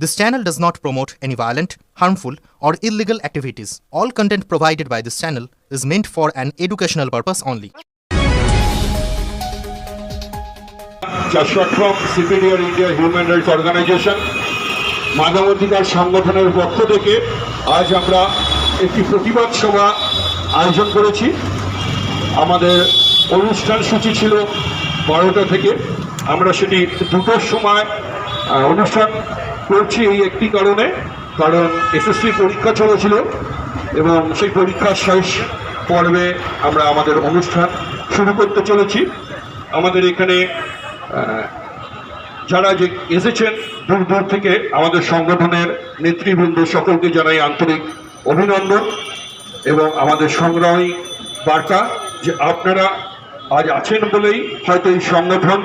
This channel does not promote any violent, harmful, or illegal activities. All content provided by this channel is meant for an educational purpose only. চারশো CPDR India human rights organisation মানবাধিকার সংগঠনের পক্ষ থেকে আজ আমরা একটি প্রতিবাদ সভা আয়োজন করেছি আমাদের অনুষ্ঠান সূচি ছিল বারোটা থেকে আমরা সেটি দুটোর সময় অনুষ্ঠান করছি এই একটি কারণে, কারণ এসএসসি পরীক্ষা চলেছিল এবং সেই পরীক্ষার শেষ পর্বে আমরা আমাদের অনুষ্ঠান শুরু করতে চলেছি। আমাদের এখানে যারা যে এসেছেন দূর দূর থেকে, আমাদের সংগঠনের নেতৃবৃন্দ সকলকে জানাই আন্তরিক অভিনন্দন এবং আমাদের সংগ্রামী বার্তা যে আপনারা আজ আছেন বলেই হয়তো এই সংগঠন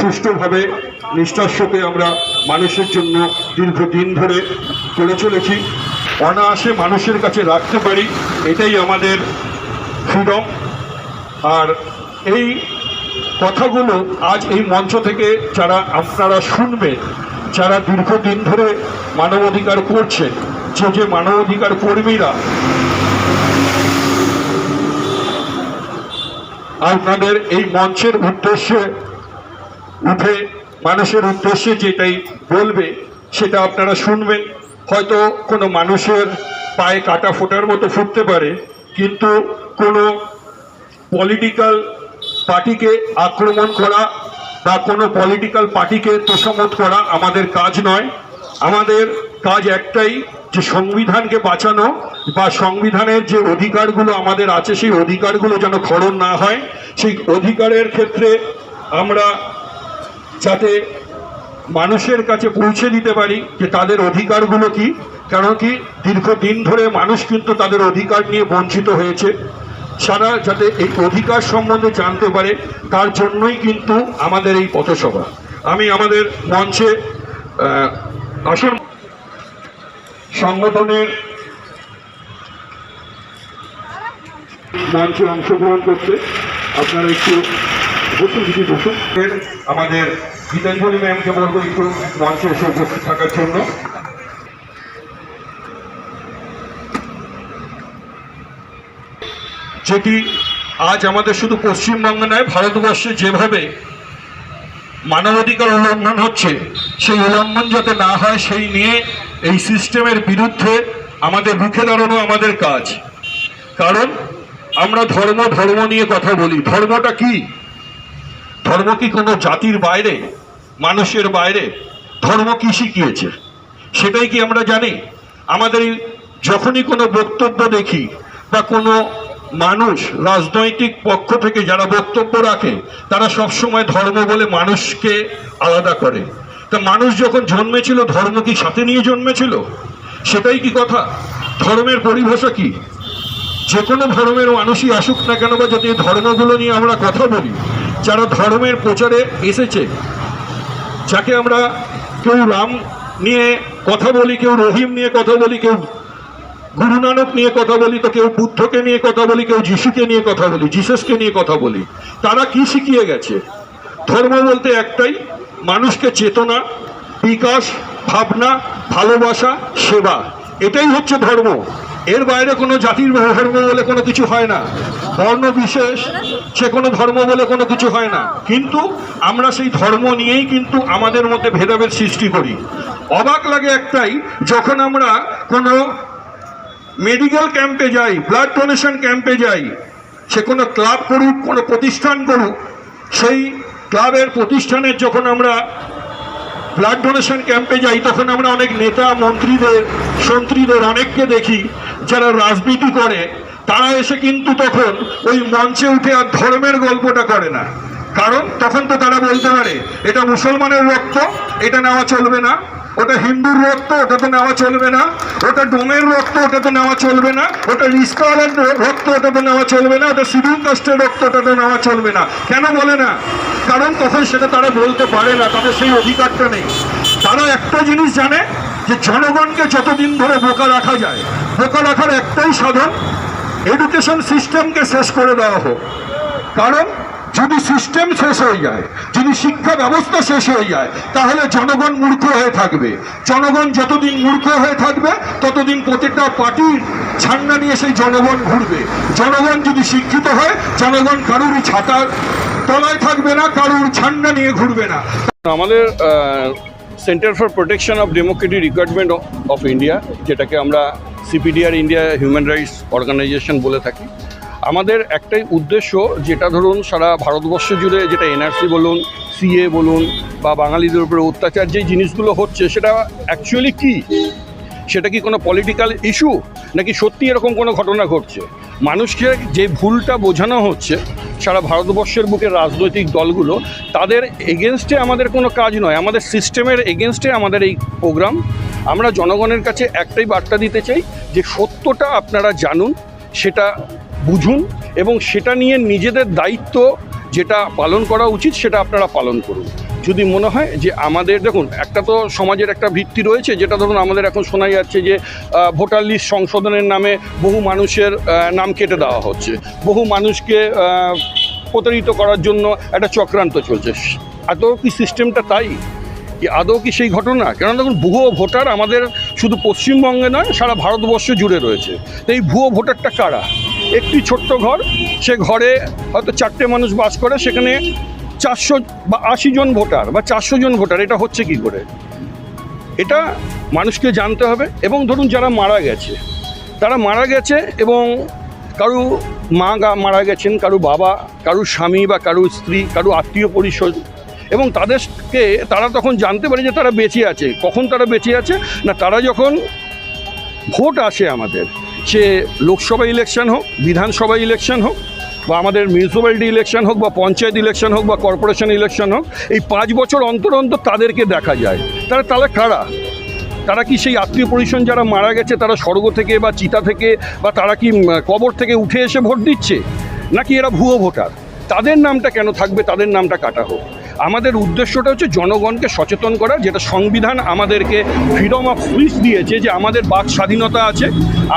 সুষ্ঠুভাবে নিষ্ঠার আমরা মানুষের জন্য দীর্ঘদিন ধরে করে চলেছি। অনায়াসে মানুষের কাছে রাখতে পারি, এটাই আমাদের ফ্রিডম আর এই কথাগুলো আজ এই মঞ্চ থেকে যারা আপনারা শুনবেন যারা দীর্ঘদিন ধরে মানবাধিকার করছেন যে যে মানবাধিকার কর্মীরা, আপনাদের এই মঞ্চের উদ্দেশ্যে উঠে মানুষের উদ্দেশ্যে যেটাই বলবে, সেটা আপনারা শুনবেন। হয়তো কোনো মানুষের পায়ে কাটা ফোটার মতো ফুটতে পারে, কিন্তু কোনো পলিটিক্যাল পার্টিকে আক্রমণ করা বা কোনো পলিটিক্যাল পার্টিকে তোষামত করা আমাদের কাজ নয়। আমাদের কাজ একটাই যে সংবিধানকে বাঁচানো বা সংবিধানের যে অধিকারগুলো আমাদের আছে, সেই অধিকারগুলো যেন খরণ না হয়। সেই অধিকারের ক্ষেত্রে আমরা যাতে মানুষের কাছে পৌঁছে দিতে পারি যে তাদের অধিকারগুলো কি। কেন কি, দীর্ঘদিন ধরে মানুষ কিন্তু তাদের অধিকার নিয়ে বঞ্চিত হয়েছে। সারা যাতে এই অধিকার সম্বন্ধে জানতে পারে, তার জন্যই কিন্তু আমাদের এই পথসভা। আমি আমাদের মঞ্চে আসন সংগঠনের মঞ্চে অংশগ্রহণ করতে আপনারা একটু আমাদের গীতাঞ্জলি ম্যামকে বলব একটু মঞ্চে এসে উপস্থিত থাকার জন্য। যেটি আজ আমাদের শুধু পশ্চিমবঙ্গে নয়, ভারতবর্ষে যেভাবে মানবাধিকার উল্লঙ্ঘন হচ্ছে, সেই উল্লঙ্ঘন যাতে না হয়, সেই নিয়ে এই সিস্টেমের বিরুদ্ধে আমাদের রুখে দাঁড়ানো আমাদের কাজ। কারণ আমরা ধর্ম ধর্ম নিয়ে কথা বলি। ধর্মটা কি? ধর্ম কি কোনো জাতির বাইরে? মানুষের বাইরে? ধর্ম কি শিখিয়েছে? সেটাই কি আমরা জানি? আমাদের যখনই কোনো বক্তব্য দেখি বা কোনো মানুষ রাজনৈতিক পক্ষ থেকে যারা বক্তব্য রাখে, তারা সবসময় ধর্ম বলে মানুষকে আলাদা করে। তা মানুষ যখন জন্মেছিল, ধর্ম কি সাথে নিয়ে জন্মেছিল? সেটাই কি কথা? ধর্মের পরিভাষা কি? যে কোনো ধর্মের মানুষই আসুক না কেন বা যদি ধর্মগুলো নিয়ে আমরা কথা বলি, যারা ধর্মের প্রচারে এসেছে, যাকে আমরা কেউ রাম নিয়ে কথা বলি, কেউ রহিম নিয়ে কথা বলি, কেউ গুরু নানক নিয়ে কথা বলি, তো কেউ বুদ্ধকে নিয়ে কথা বলি, কেউ যিশুকে নিয়ে কথা বলি, জিসাসকে নিয়ে কথা বলি, তারা কি শিখিয়ে গেছে? ধর্ম বলতে একটাই, মানুষকে চেতনা, বিকাশ, ভাবনা, ভালোবাসা, সেবা, এটাই হচ্ছে ধর্ম। এর বাইরে কোনো জাতির ধর্ম বলে কোনো কিছু হয় না। বর্ণ বিশেষ, সে কোনো ধর্ম বলে কোনো কিছু হয় না। কিন্তু আমরা সেই ধর্ম নিয়েই কিন্তু আমাদের মধ্যে ভেদাভেদ সৃষ্টি করি। অবাক লাগে একটাই, যখন আমরা কোনো মেডিকেল ক্যাম্পে যাই ব্লাড ডোনেশন ক্যাম্পে যাই, সে কোনো ক্লাব করুক, কোনো প্রতিষ্ঠান করুক, সেই ক্লাবের প্রতিষ্ঠানের যখন আমরা ব্লাড ডোনেশন ক্যাম্পে যাই, তখন আমরা অনেক নেতা, মন্ত্রীদের, সন্ত্রীদের, অনেককে দেখি যারা রাজনীতি করে, তারা এসে কিন্তু তখন ওই মঞ্চে উঠে আর ধর্মের গল্পটা করে না। কারণ তখন তো তারা বলতে পারে, এটা মুসলমানের রক্ত, এটা নেওয়া চলবে না। ওটা হিন্দুর রক্ত ওটা তো নেওয়া চলবে না। ওটা ডোমের রক্ত ওটা তো নেওয়া চলবে না। ওটা রিস্কাওয়ালার রক্ত ওটা তো নেওয়া চলবে না। ওটা সিভিল কাস্টের রক্ত ওটা তো নেওয়া চলবে না। কেন বলে না? কারণ তখন সেটা তারা বলতে পারে না, তাদের সেই অধিকারটা নেই। তারা একটা জিনিস জানে, যে জনগণকে যতদিন ধরে বোকা রাখা যায় বোকা রাখার একটাই সাধন এডুকেশন সিস্টেমকে শেষ করে দেওয়া হোক। কারণ, যদি সিস্টেম শেষ হয়ে যায়, যদি শিক্ষা ব্যবস্থা শেষ হয়ে যায়, তাহলে জনগণ মূর্খ হয়ে থাকবে। জনগণ যতদিন মূর্খ হয়ে থাকবে, ততদিন প্রত্যেকটা পার্টির ছান্না নিয়ে সেই জনগণ ঘুরবে। জনগণ যদি শিক্ষিত হয়, জনগণ কারুর ছাতার তলায় থাকবে না, কারুর ছান্না নিয়ে ঘুরবে না। আমাদের centre for protection of democratic requirement of India যেটাকে আমরা CPDR India human rights organisation বলে থাকি। আমাদের একটাই উদ্দেশ্য যেটা ধরুন সারা ভারতবর্ষ জুড়ে যেটা এনআরসি বলুন সিএ বলুন বা বাঙালিদের উপরে অত্যাচার যে জিনিসগুলো হচ্ছে, সেটা অ্যাকচুয়ালি কী? সেটা কি কোনো পলিটিক্যাল ইস্যু নাকি সত্যি এরকম কোনো ঘটনা ঘটছে? মানুষকে যে ভুলটা বোঝানো হচ্ছে, সারা ভারতবর্ষের বুকে রাজনৈতিক দলগুলো, তাদের এগেনস্টে আমাদের কোনো কাজ নয়। আমাদের সিস্টেমের এগেনস্টে আমাদের এই প্রোগ্রাম আমরা জনগণের কাছে একটাই বার্তা দিতে চাই যে, সত্যটা আপনারা জানুন, সেটা বুঝুন এবং সেটা নিয়ে নিজেদের দায়িত্ব যেটা পালন করা উচিত, সেটা আপনারা পালন করুন। যদি মনে হয় যে আমাদের, দেখুন, একটা তো সমাজের একটা ভিত্তি রয়েছে, যেটা ধরুন আমাদের এখন শোনা যাচ্ছে যে ভোটার লিস্ট সংশোধনের নামে বহু মানুষের নাম কেটে দেওয়া হচ্ছে। বহু মানুষকে প্রতারিত করার জন্য একটা চক্রান্ত চলছে। আদৌ কি সিস্টেমটা তাই? আদৌ কি সেই ঘটনা? কেন দেখুন, ভুয়ো ভোটার আমাদের শুধু পশ্চিমবঙ্গে নয়, সারা ভারতবর্ষ জুড়ে রয়েছে। তো এই ভুয়ো ভোটারটা কারা? একটি ছোট্ট ঘর, সে ঘরে হয়তো চারটে মানুষ বাস করে, সেখানে চারশো বা আশি জন ভোটার বা চারশো জন ভোটার, এটা হচ্ছে কি করে? এটা মানুষকে জানতে হবে এবং ধরুন যারা মারা গেছে, তারা মারা গেছে এবং কারু মা গা মারা গেছেন, কারু বাবা, কারু স্বামী বা কারু স্ত্রী, কারু আত্মীয় পরিষদ এবং তাদেরকে তারা তখন জানতে পারে যে তারা বেঁচে আছে। কখন তারা বেঁচে আছে? না, তারা যখন ভোট আসে আমাদের, সে লোকসভা ইলেকশন হোক, বিধানসভা ইলেকশন হোক বা আমাদের মিউনিসিপ্যালিটি ইলেকশন হোক বা পঞ্চায়েত ইলেকশন হোক বা কর্পোরেশন ইলেকশন হোক, এই পাঁচ বছর অন্তর অন্তর তাদেরকে দেখা যায়। তারা তারা কারা? তারা কি সেই আত্মীয় পরিজন যারা মারা গেছে, তারা স্বর্গ থেকে বা চিতা থেকে বা তারা কি কবর থেকে উঠে এসে ভোট দিচ্ছে? নাকি এরা ভুয়ো ভোটার? তাদের নামটা কেন থাকবে, তাদের নামটা কাটা হোক। আমাদের উদ্দেশ্যটা হচ্ছে জনগণকে সচেতন করা, যেটা সংবিধান আমাদেরকে ফ্রিডম অফ স্পিচ দিয়েছে, যে আমাদের বাক স্বাধীনতা আছে,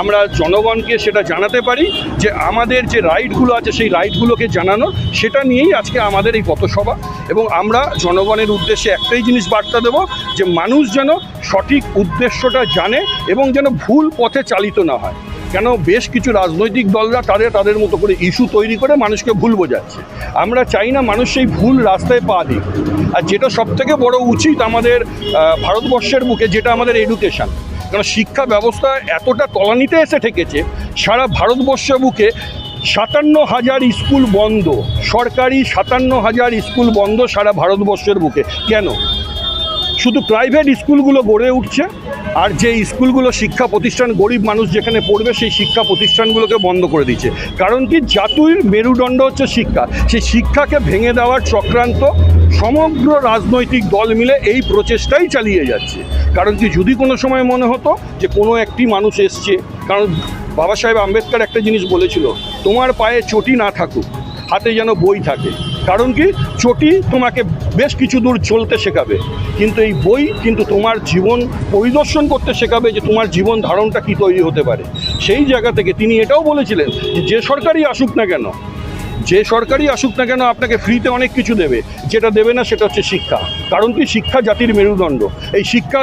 আমরা জনগণকে সেটা জানাতে পারি, যে আমাদের যে রাইটগুলো আছে, সেই রাইটগুলোকে জানানো, সেটা নিয়েই আজকে আমাদের এই পথসভা। এবং আমরা জনগণের উদ্দেশ্যে একটাই জিনিস বার্তা দেব, যে মানুষ যেন সঠিক উদ্দেশ্যটা জানে এবং যেন ভুল পথে চালিত না হয়। কেন বেশ কিছু রাজনৈতিক দলরা তাদের তাদের মতো করে ইস্যু তৈরি করে মানুষকে ভুল বোঝাচ্ছে। আমরা চাই না মানুষ সেই ভুল রাস্তায় পা দিক। আর যেটা সবথেকে বড় উচিত আমাদের ভারতবর্ষের বুকে যেটা আমাদের এডুকেশন কারণ শিক্ষা ব্যবস্থা এতটা তলানিতে এসে ঠেকেছে, সারা ভারতবর্ষের বুকে সাতান্ন হাজার স্কুল বন্ধ, সরকারি সাতান্ন হাজার স্কুল বন্ধ সারা ভারতবর্ষের বুকে। কেন? শুধু প্রাইভেট স্কুলগুলো গড়ে উঠছে, আর যে স্কুলগুলো শিক্ষা প্রতিষ্ঠান গরিব মানুষ যেখানে পড়বে, সেই শিক্ষা প্রতিষ্ঠানগুলোকে বন্ধ করে দিচ্ছে। কারণ কি? জাতুর মেরুদণ্ড হচ্ছে শিক্ষা। সেই শিক্ষাকে ভেঙে দেওয়ার চক্রান্ত সমগ্র রাজনৈতিক দল মিলে এই প্রচেষ্টাই চালিয়ে যাচ্ছে। কারণ কি? যদি কোনো সময় মনে হতো যে কোনো একটি মানুষ এসছে, কারণ বাবা সাহেব আম্বেদকর একটা জিনিস বলেছিল, তোমার পায়ে চটি না থাকুক, হাতে যেন বই থাকে। কারণ কি? চটি তোমাকে বেশ কিছু দূর চলতে শেখাবে। কিন্তু এই বই কিন্তু তোমার জীবন পরিদর্শন করতে শেখাবে যে তোমার জীবন ধারণটা কী তৈরি হতে পারে। সেই জায়গা থেকে তিনি এটাও বলেছিলেন যে সরকারই আসুক না কেন, যে সরকারই আসুক না কেন আপনাকে ফ্রিতে অনেক কিছু দেবে। যেটা দেবে না সেটা হচ্ছে শিক্ষা। কারণ কি? শিক্ষা জাতির মেরুদণ্ড। এই শিক্ষা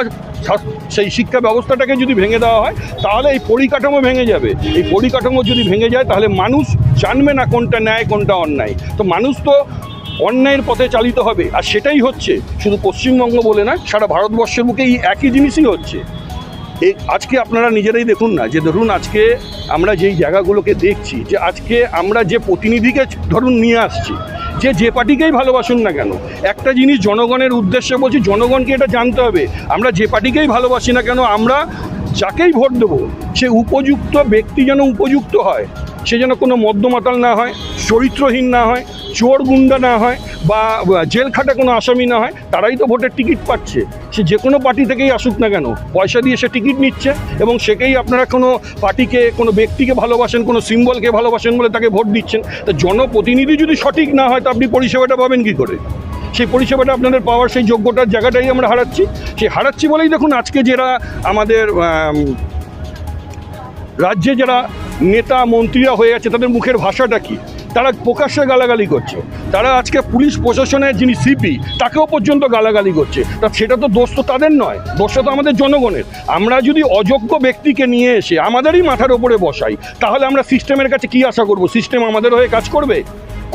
সেই শিক্ষা ব্যবস্থাটাকে যদি ভেঙে দেওয়া হয়, তাহলে এই পরিকাঠামো ভেঙে যাবে। এই পরিকাঠামো যদি ভেঙে যায়, তাহলে মানুষ জানবে না কোনটা ন্যায়, কোনটা অন্যায়। তো মানুষ তো অন্যায়ের পথে চালিত হবে, আর সেটাই হচ্ছে, শুধু পশ্চিমবঙ্গ বলে না সারা ভারতবর্ষের মুখে এই একই জিনিসই হচ্ছে। এই আজকে আপনারা নিজেরাই দেখুন না, যে ধরুন আজকে আমরা যেই জায়গাগুলোকে দেখছি, যে আজকে আমরা যে প্রতিনিধিকে ধরুন নিয়ে আসছি যে যে পার্টিকেই ভালোবাসুন না কেন, একটা জিনিস জনগণের উদ্দেশ্যে বলছি, জনগণকে এটা জানতে হবে, আমরা যে পার্টিকেই ভালোবাসি না কেন, আমরা যাকেই ভোট দেবো, সে উপযুক্ত ব্যক্তি যেন উপযুক্ত হয়, সে যেন কোনো মদ্যমাতাল না হয়, চরিত্রহীন না হয় চোর গুন্ডা না হয় বা জেল খাটা কোনো আসামি না হয়, তারাই তো ভোটের টিকিট পাচ্ছে। সে যে কোনো পার্টি থেকেই আসুক না কেন, পয়সা দিয়ে সে টিকিট নিচ্ছে এবং সেকেই আপনারা কোনো পার্টিকে, কোনো ব্যক্তিকে ভালোবাসেন, কোনো সিম্বলকে ভালোবাসেন বলে তাকে ভোট দিচ্ছেন। তা জনপ্রতিনিধি যদি সঠিক না হয়, তো আপনি পরিষেবাটা পাবেন কী করে? সেই পরিষেবাটা আপনাদের পাওয়ার, সেই যোগ্যতার জায়গাটাই আমরা হারাচ্ছি। সেই হারাচ্ছি বলেই দেখুন আজকে যারা আমাদের রাজ্যে যারা নেতা মন্ত্রীরা হয়ে আছে, তাদের মুখের ভাষাটা কি? তারা প্রকাশ্যে গালাগালি করছে। তারা আজকে পুলিশ প্রশাসনের যিনি সিপি তাকেও পর্যন্ত গালাগালি করছে। তা সেটা তো দোষ তো তাদের নয় দোষটা তো আমাদের জনগণের। আমরা যদি অযোগ্য ব্যক্তিকে নিয়ে এসে আমাদেরই মাথার ওপরে বসাই, তাহলে আমরা সিস্টেমের কাছে কি আশা করব? সিস্টেম আমাদের হয়ে কাজ করবে?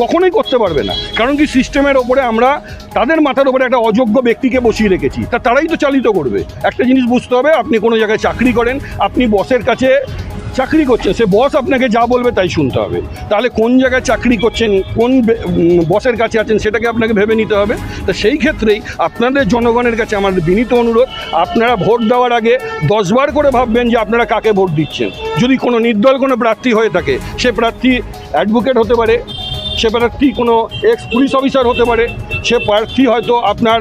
কখনোই করতে পারবে না। কারণ কি সিস্টেমের ওপরে আমরা তাদের মাথার ওপরে একটা অযোগ্য ব্যক্তিকে বসিয়ে রেখেছি। তা তারাই তো চালিত করবে। একটা জিনিস বুঝতে হবে, আপনি কোনো জায়গায় চাকরি করেন, আপনি বসের কাছে চাকরি করছে, সে বস আপনাকে যা বলবে তাই শুনতে হবে। তাহলে কোন জায়গায় চাকরি করছেন, কোন বসের কাছে আছেন সেটাকে আপনাকে ভেবে নিতে হবে। তো সেই ক্ষেত্রেই আপনাদের জনগণের কাছে আমার বিনীত অনুরোধ, আপনারা ভোট দেওয়ার আগে দশবার করে ভাববেন যে আপনারা কাকে ভোট দিচ্ছেন। যদি কোনো নির্দল কোনো প্রার্থী হয়ে থাকে, সে প্রার্থী অ্যাডভোকেট হতে পারে সে প্রার্থী কোনো এক্স পুলিশ অফিসার হতে পারে? সে প্রার্থী হয়তো আপনার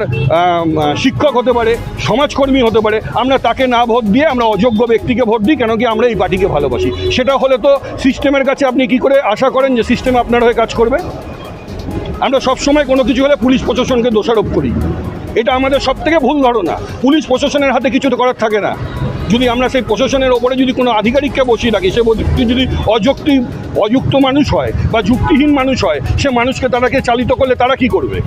শিক্ষক হতে পারে, সমাজকর্মী হতে পারে। আমরা তাকে না ভোট দিয়ে আমরা অযোগ্য ব্যক্তিকে ভোট দিই, কেন কি আমরা এই পার্টিকে ভালোবাসি? সেটা হলে তো সিস্টেমের কাছে আপনি কি করে আশা করেন যে সিস্টেম আপনার হয়ে কাজ করবে? আমরা সবসময় কোনো কিছু হলে পুলিশ প্রশাসনকে দোষারোপ করি। এটা আমাদের সব থেকে ভুল ধারণা। পুলিশ প্রশাসনের হাতে কিছু তো করার থাকে না। যদি আমরা সেই প্রশাসনের ওপরে যদি কোনো আধিকারিককে বসিয়ে রাখি, সে যদি অযুক্তি, অযুক্ত মানুষ হয় বা যুক্তিহীন মানুষ হয়, সে মানুষকে তারাকে চালিত করলে তারা কি করবে?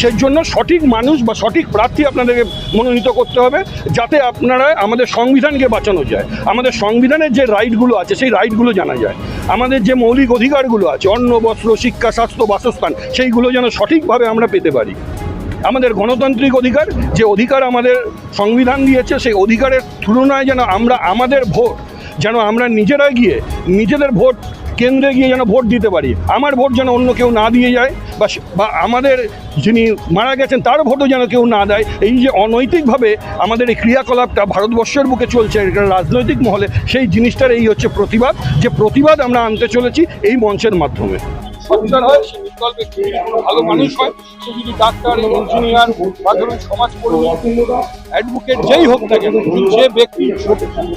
সেই জন্য সঠিক মানুষ বা সঠিক প্রার্থী আপনাদেরকে মনোনীত করতে হবে, যাতে আপনারা আমাদের সংবিধানকে বাঁচানো যায়। আমাদের সংবিধানের যে রাইটগুলো আছে, সেই রাইটগুলো জানা যায়। আমাদের যে মৌলিক অধিকারগুলো আছে, অন্ন, বস্ত্র, শিক্ষা, স্বাস্থ্য, বাসস্থান, সেইগুলো যেন সঠিকভাবে আমরা পেতে পারি। আমাদের গণতান্ত্রিক অধিকার, যে অধিকার আমাদের সংবিধান দিয়েছে, সেই অধিকারের তুলনায় যেন আমরা আমাদের ভোট, যেন আমরা নিজেরা গিয়ে নিজেদের ভোট কেন্দ্রে গিয়ে যেন ভোট দিতে পারি। আমার ভোট যেন অন্য কেউ না দিয়ে যায়, বা বা আমাদের যিনি মারা গেছেন, তার ভোটও যেন কেউ না দেয়। এই যে অনৈতিকভাবে আমাদের এই ক্রিয়াকলাপটা ভারতবর্ষের বুকে চলছে রাজনৈতিক মহলে, সেই জিনিসটার এই হচ্ছে প্রতিবাদ। যে প্রতিবাদ আমরা আনতে চলেছি এই মঞ্চের মাধ্যমে। সচ্চার হয় সে নির্দল ব্যক্তি কোনো ভালো মানুষ হয় সে যদি ডাক্তার ইঞ্জিনিয়ার বা ধরুন সমাজকর্মী অ্যাডভোকেট যেই হোক না কেন কিন্তু যে ব্যক্তি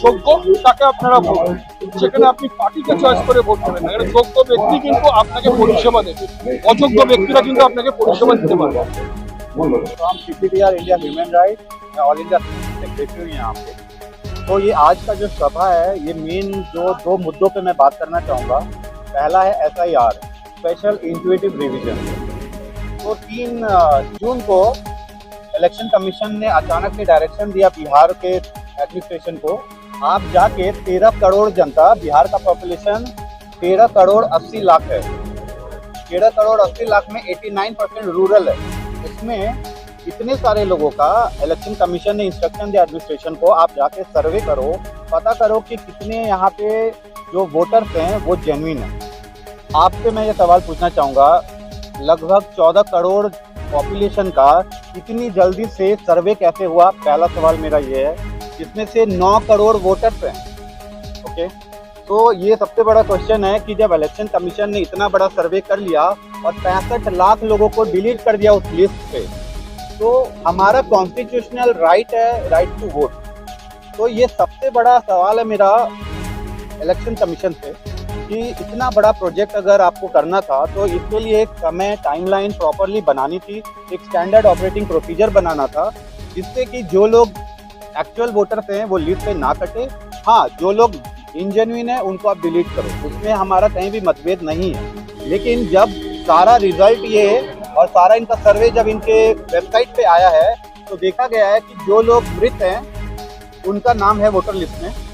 যোগ্য তাকে আপনারা ভোট দেন। সেখানে আপনি পার্টিকে চয়েস করে ভোট করবেন না এখানে যোগ্য ব্যক্তি কিন্তু আপনাকে পরিষেবা দেবে অযোগ্য ব্যক্তিরা কিন্তু আপনাকে পরিষেবা দিতে পারবে না। From CPDR India human right मैं ऑल इंडिया सेक्रेटरी हूँ यहाँ पे तो ये आज का जो सभा है ये मेन जो दो मुद्दों पे मैं बात करना चाहूँगा पहला है एस special intuitive revision तो तीन जून को इलेक्शन कमीशन ने अचानक से डायरेक्शन दिया बिहार के एडमिनिस्ट्रेशन को। आप जाके तेरह करोड़ जनता, बिहार का पॉपुलेशन तेरह करोड़ अस्सी लाख है। तेरह करोड़ अस्सी लाख में 89 परसेंट रूरल है। इसमें इतने सारे लोगों का इलेक्शन कमीशन ने इंस्ट्रक्शन दिया एडमिनिस्ट्रेशन को। आप जाके सर्वे करो, पता करो कि कितने यहाँ पे जो वोटर्स हैं, वो जेन्युइन है। आपसे मैं ये सवाल पूछना चाहूँगा, लगभग चौदह करोड़ पॉपुलेशन का इतनी जल्दी से सर्वे कैसे हुआ? पहला सवाल मेरा ये है, जिसमें से नौ करोड़ वोटर्स हैं ओके तो ये सबसे बड़ा क्वेश्चन है कि जब इलेक्शन कमीशन ने इतना बड़ा सर्वे कर लिया और पैंसठ लाख लोगों को डिलीट कर दिया उस लिस्ट पे तो हमारा कॉन्स्टिट्यूशनल राइट है राइट टू वोट तो ये सबसे बड़ा सवाल है मेरा इलेक्शन कमीशन से। कि इतना बड़ा प्रोजेक्ट अगर आपको करना था तो इसके लिए एक समय टाइमलाइन प्रॉपरली बनानी थी, एक स्टैंडर्ड ऑपरेटिंग प्रोसीजर बनाना था, जिससे कि जो लोग एक्चुअल वोटर्स हैं वो लिस्ट से ना कटे। हाँ जो लोग इंजेन्युइन है, उनको आप डिलीट करो। उसमें हमारा कहीं भी मतभेद नहीं है। लेकिन जब सारा रिज़ल्ट ये और सारा इनका सर्वे जब इनके वेबसाइट पे आया है तो देखा गया है कि जो लोग मृत हैं, उनका नाम है वोटर लिस्ट में।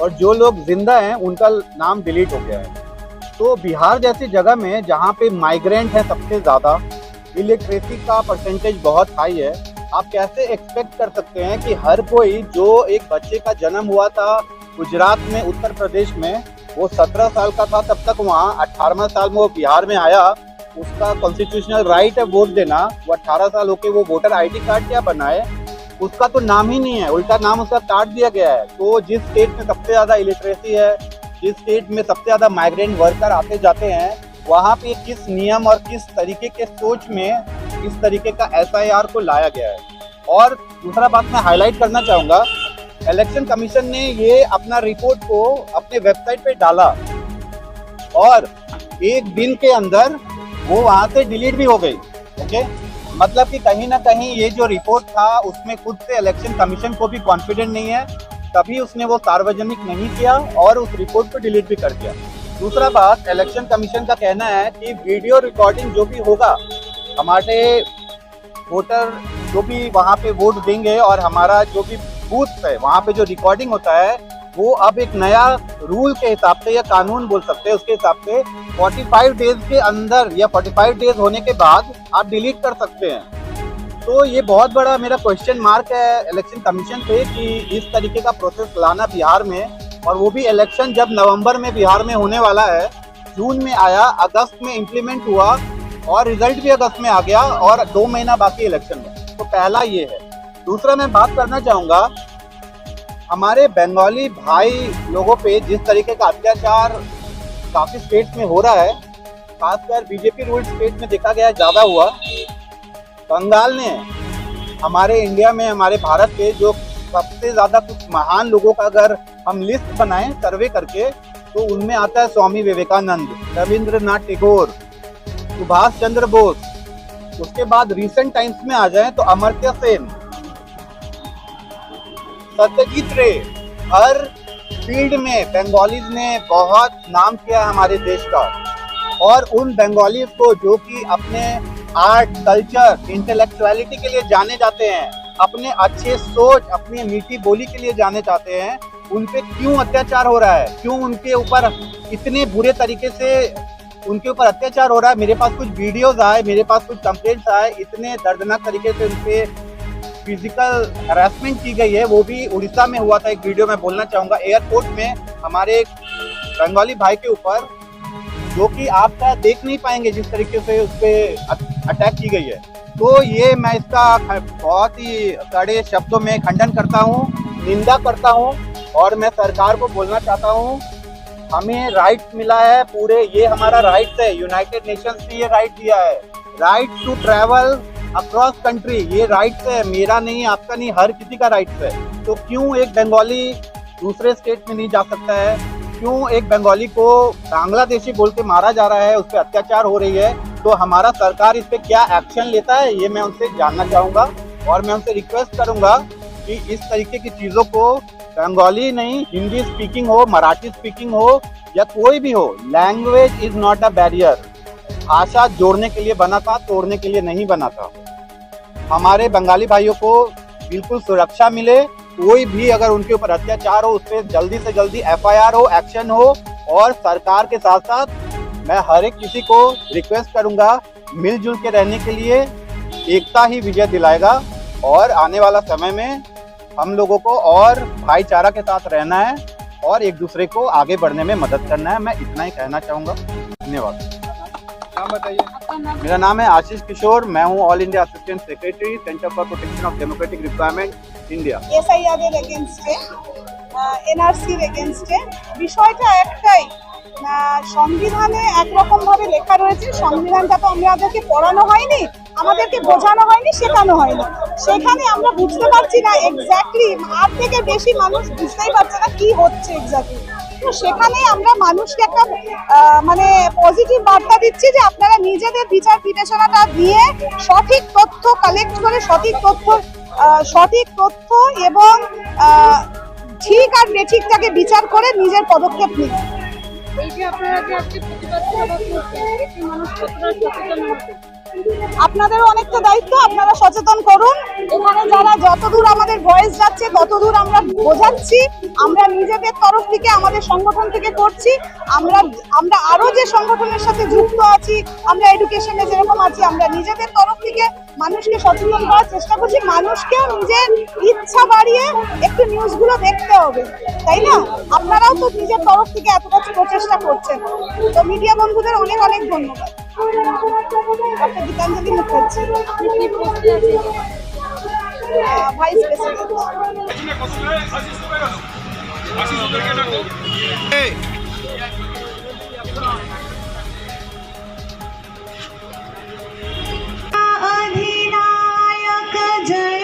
और जो लोग ज़िंदा हैं, उनका नाम डिलीट हो गया है। तो बिहार जैसी जगह में जहाँ पे माइग्रेंट है सबसे ज़्यादा इलेक्ट्रेसी का परसेंटेज बहुत हाई है, आप कैसे एक्सपेक्ट कर सकते हैं कि हर कोई जो एक बच्चे का जन्म हुआ था गुजरात में, उत्तर प्रदेश में, वो सत्रह साल का था, तब तक वहाँ अठारहवें साल में वो बिहार में आया, उसका कॉन्स्टिट्यूशनल राइट है वोट देना, वो अट्ठारह साल होके वो वोटर आईडी कार्ड क्या बनाए उसका तो नाम ही नहीं है, उल्टा नाम उसका काट दिया गया है। तो जिस स्टेट में सबसे ज़्यादा इलिटरेसी है, जिस स्टेट में सबसे ज़्यादा माइग्रेंट वर्कर आते जाते हैं, वहाँ पे किस नियम और किस तरीके के सोच में इस तरीके का एसआईआर को लाया गया है। और दूसरा बात मैं हाईलाइट करना चाहूँगा इलेक्शन कमीशन ने ये अपना रिपोर्ट को अपने वेबसाइट पे डाला और एक दिन के अंदर वो वहाँ से डिलीट भी हो गई ओके मतलब कि कहीं ना कहीं ये जो रिपोर्ट था, उसमें खुद से इलेक्शन कमीशन को भी कॉन्फिडेंट नहीं है। तभी उसने वो सार्वजनिक नहीं किया और उस रिपोर्ट को डिलीट भी कर दिया। दूसरा बात इलेक्शन कमीशन का कहना है कि वीडियो रिकॉर्डिंग जो भी होगा, हमारे वोटर जो भी वहाँ पे वोट देंगे और हमारा जो भी बूथ है, वहाँ पे जो रिकॉर्डिंग होता है वो अब एक नया रूल के हिसाब से या कानून बोल सकते हैं, उसके हिसाब से 45 डेज़ के अंदर या 45 डेज़ होने के बाद आप डिलीट कर सकते हैं। तो ये बहुत बड़ा मेरा क्वेश्चन मार्क है इलेक्शन कमीशन पे कि इस तरीके का प्रोसेस लाना बिहार में, और वो भी इलेक्शन जब नवंबर में बिहार में होने वाला है, जून में आया, अगस्त में इम्प्लीमेंट हुआ, और रिज़ल्ट भी अगस्त में आ गया, और दो महीना बाकी इलेक्शन में। तो पहला ये है। दूसरा मैं बात करना चाहूँगा हमारे बंगाली भाई लोगों पे जिस तरीके का अत्याचार काफ़ी स्टेट्स में हो रहा है, खासकर बीजेपी रूल स्टेट में देखा गया, ज़्यादा हुआ। बंगाल ने हमारे इंडिया में, हमारे भारत के जो सबसे ज़्यादा कुछ महान लोगों का अगर हम लिस्ट बनाएँ सर्वे करके तो उनमें आता है स्वामी विवेकानंद, रविंद्रनाथ टैगोर, सुभाष चंद्र बोस। उसके बाद रिसेंट टाइम्स में आ जाए तो अमर्त्य सेन। सत्यजीत रे हर फ़ील्ड में बंगालीज ने बहुत नाम किया हमारे देश का। और उन बंगालीज को जो कि अपने आर्ट, कल्चर इंटेलेक्चुअलिटी के लिए जाने जाते हैं, अपने अच्छे सोच, अपनी मीठी बोली के लिए जाने जाते हैं, उन पे क्यों अत्याचार हो रहा है? क्यों उनके ऊपर इतने बुरे तरीके से उनके ऊपर अत्याचार हो रहा है? मेरे पास कुछ वीडियोस आए, मेरे पास कुछ कंप्लेंट्स आए, इतने दर्दनाक तरीके से उनपे फ़िज़िकल हरासमेंट की गई है, वो भी उड़ीसा में हुआ था, एक वीडियो मैं बोलना चाहूँगा। एयरपोर्ट में हमारे एक बंगाली भाई के ऊपर, जो कि आप शायद देख नहीं पाएँगे जिस तरीके से उस पर अटैक की गई है। तो ये मैं इसका बहुत ही कड़े शब्दों में खंडन करता हूँ, निंदा करता हूँ, और मैं सरकार को बोलना चाहता हूँ, हमें राइट मिला है पूरे, ये हमारा राइट है यूनाइटेड नेशंस ने ये राइट दिया है। Right to travel across country ये राइट्स है, मेरा नहीं, आपका नहीं, हर किसी का राइट्स है। तो क्यों एक बंगाली दूसरे स्टेट में नहीं जा सकता है? क्यों एक बंगाली को बांग्लादेशी बोल के मारा जा रहा है, उस पर अत्याचार हो रही है? तो हमारा सरकार इस पर क्या एक्शन लेता है, ये मैं उनसे जानना चाहूँगा और मैं उनसे रिक्वेस्ट करूँगा कि इस तरीके की चीज़ों को बंगाली नहीं, हिंदी स्पीकिंग हो, मराठी स्पीकिंग हो, या कोई भी हो language is not a barrier भाषा जोड़ने के लिए बना था, तोड़ने के लिए नहीं बना था। हमारे बंगाली भाइयों को बिल्कुल सुरक्षा मिले, कोई भी अगर उनके ऊपर अत्याचार हो, उस पर जल्दी से जल्दी एफआईआर हो, एक्शन हो, और सरकार के साथ साथ मैं हर एक किसी को रिक्वेस्ट करूँगा, मिलजुल के रहने के लिए एकता ही विजय दिलाएगा, और आने वाला समय में हम लोगों को और भाईचारा के साथ रहना है, और एक दूसरे को आगे बढ़ने में मदद करना है। मैं इतना ही कहना चाहूँगा। धन्यवाद। नाम बताइए मेरा नाम है आशीष किशोर मैं हूँ all India assistant secretary centre for protection of democratic requirement India এসআইআরের এগেনস্টে এনআরসির এগেনস্টে বিষয়টা একটাই না সংবিধানে একরকম ভাবে লেখা রয়েছে সংবিধানটা তো আমাদেরকে পড়ানো হয়নি আমাদেরকে বোঝানো হয়নি শেখানো হয়নি সেখানে আমরা বুঝতে পারছি না এক্স্যাক্টলি আর থেকে বেশি মানুষ বুঝতেই পারছে না কি হচ্ছে এক্স্যাক্টলি তো সেখানে আমরা মানুষকে একটা মানে পজিটিভ বার্তা দিচ্ছি যে আপনারা নিজেদের বিচার বিবেচনাটা দিয়ে সঠিক তথ্য কালেক্ট করে সঠিক তথ্য সঠিক তথ্য এবং ঠিক আর বেঠিকটাকে বিচার করে নিজের পদক্ষেপ নিন। এই যে আপনারা যে আজকে প্রতিবাদ এতে মানুষ সচেতন আপনাদেরও অনেকটা দায়িত্ব, আপনারা সচেতন করুন। এখানে যারা যতদূর আমাদের ভয়েস যাচ্ছে, ততদূর আমরা বোঝাচ্ছি। আমরা নিজেদের তরফ থেকে, আমাদের সংগঠন থেকে করছি। আমরা আমরা আরও যে সংগঠনের সাথে যুক্ত আছি, আমরা এডুকেশনে যেরকম আছি, আমরা নিজেদের তরফ থেকে মানুষকে সচেতন করার চেষ্টা করছি। মানুষকেও নিজের ইচ্ছা বাড়িয়ে একটু নিউজগুলো দেখতে হবে, তাই না? আপনারাও তো নিজের তরফ থেকে এতটা প্রচেষ্টা করছেন। তো মিডিয়া বন্ধুদের অনেক অনেক ধন্যবাদ। ডক্টর গীতাঞ্জলি মুখার্জি আপনি কি পোস্টে আছেন ভাইস প্রেসিডেন্ট अधिनायक जय